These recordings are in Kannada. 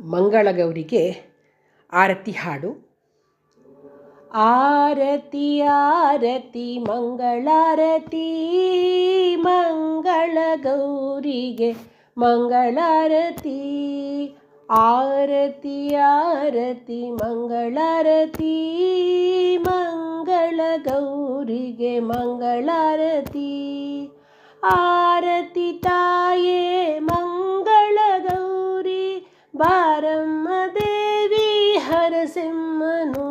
ಮಂಗಳಗೌರಿಗೆ ಆರತಿ ಹಾಡು. ಆರತಿ ಆರತಿ, ಮಂಗಳಾರತಿ ಮಂಗಳ ಗೌರಿಗೆ ಮಂಗಳಾರತಿ. ಆರತಿ ಆರತಿ, ಮಂಗಳಾರತಿ ಮಂಗಳ ಗೌರಿಗೆ ಮಂಗಳಾರತಿ. ಆರತಿ ತಾಯೇ ಮಂಗಳ ಗೌರಿ ಬಾರಮ್ಮ ब्रह्मदेवी हरसिंहनो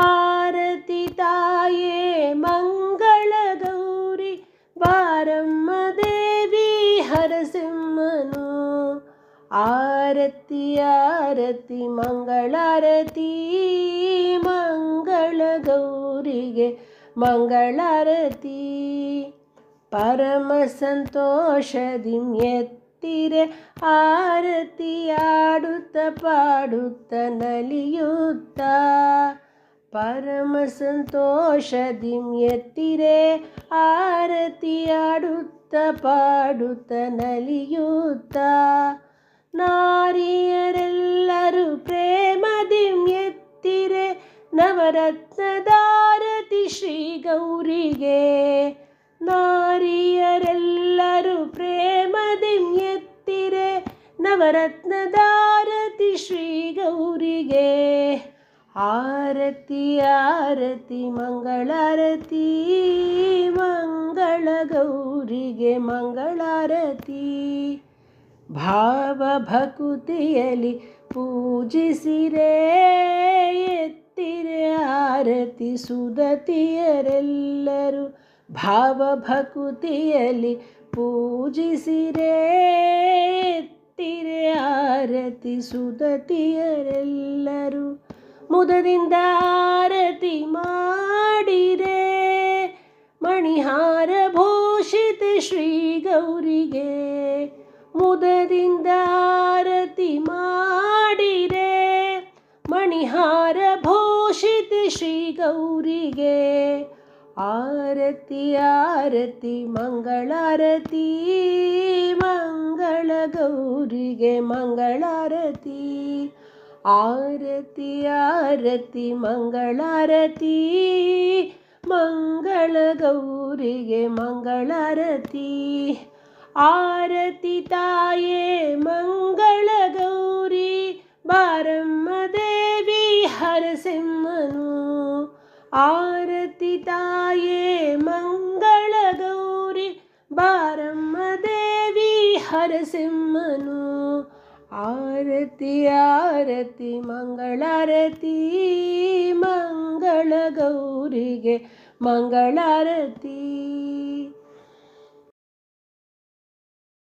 आरतिताये ताय मङ्गल हरसिंहनो आरति आरति मङ्गलारती मङ्गलगौरिगे मङ्गलारती परमसन्तोषदिं यत् ಎತ್ತಿರೆ ಆರತಿ ಆಡುತ್ತ ಪಾಡುತ್ತ ನಲಿಯುತ್ತ. ಪರಮ ಸಂತೋಷದಿ ಎತ್ತಿರೆ ಆರತಿ ಆಡುತ್ತ ಪಾಡುತ್ತ ನಲಿಯುತ್ತ. ನಾರಿಯರೆಲ್ಲರೂ ಪ್ರೇಮದಿ ಎತ್ತಿರೆ ನವರತ್ನದಾರತಿ ಶ್ರೀ ಗೌರಿಗೆ. ನವರತ್ನದಾರತಿ ಶ್ರೀ ಗೌರಿಗೆ ಆರತಿ ಆರತಿ, ಮಂಗಳಾರತಿ ಮಂಗಳ ಗೌರಿಗೆ ಮಂಗಳಾರತಿ. ಭಾವ ಭಕುತಿಯಲ್ಲಿ ಪೂಜಿಸಿರೆ, ಎತ್ತಿರೆ ಆರತಿ ಸುದತಿಯರೆಲ್ಲರೂ ಭಾವ ಭಕುತಿಯಲ್ಲಿ ಪೂಜಿಸಿರೆ ಎತ್ತಿರೆ ಆರತಿ ಸುದತಿಯರೆಲ್ಲರೂ ಮುದದಿಂದ ಆರತಿ ಮಾಡಿರೆ. ಮಣಿಹಾರ ಭೂಷಿತ ಶ್ರೀ ಗೌರಿಗೆ ಮುದದಿಂದ ಆರತಿ ಮಾಡಿರೆ. ಮಣಿಹಾರ ಭೂಷಿತ ಶ್ರೀ ಗೌರಿಗೆ ಆರತಿ ಆರತಿ, ಮಂಗಳಾರತಿ ಮಂಗಳ ಗೌರಿಗೆ ಮಂಗಳಾರತಿ. ಆರತಿ ಆರತಿ, ಮಂಗಳಾರತಿ ಮಂಗಳ ಗೌರಿಗೆ ಮಂಗಳಾರತಿ. ಆರತಿ ತಾಯೇ ಮಂಗಳ ಗೌರಿ ಬಾರಮ್ಮ ದೇವಿ ಹರಸಿಮ್ಮನು ಆರತಿ ತಾಯೇ ಮಂಗಳ ಗೌರಿ ಬಾರಮ್ಮ ದೇವಿ ಹರಸಿಮ್ಮನು ಆರತಿ ಆರತಿ ಮಂಗಳಾರತಿ ಮಂಗಳ ಗೌರಿಗೆ ಮಂಗಳಾರತಿ.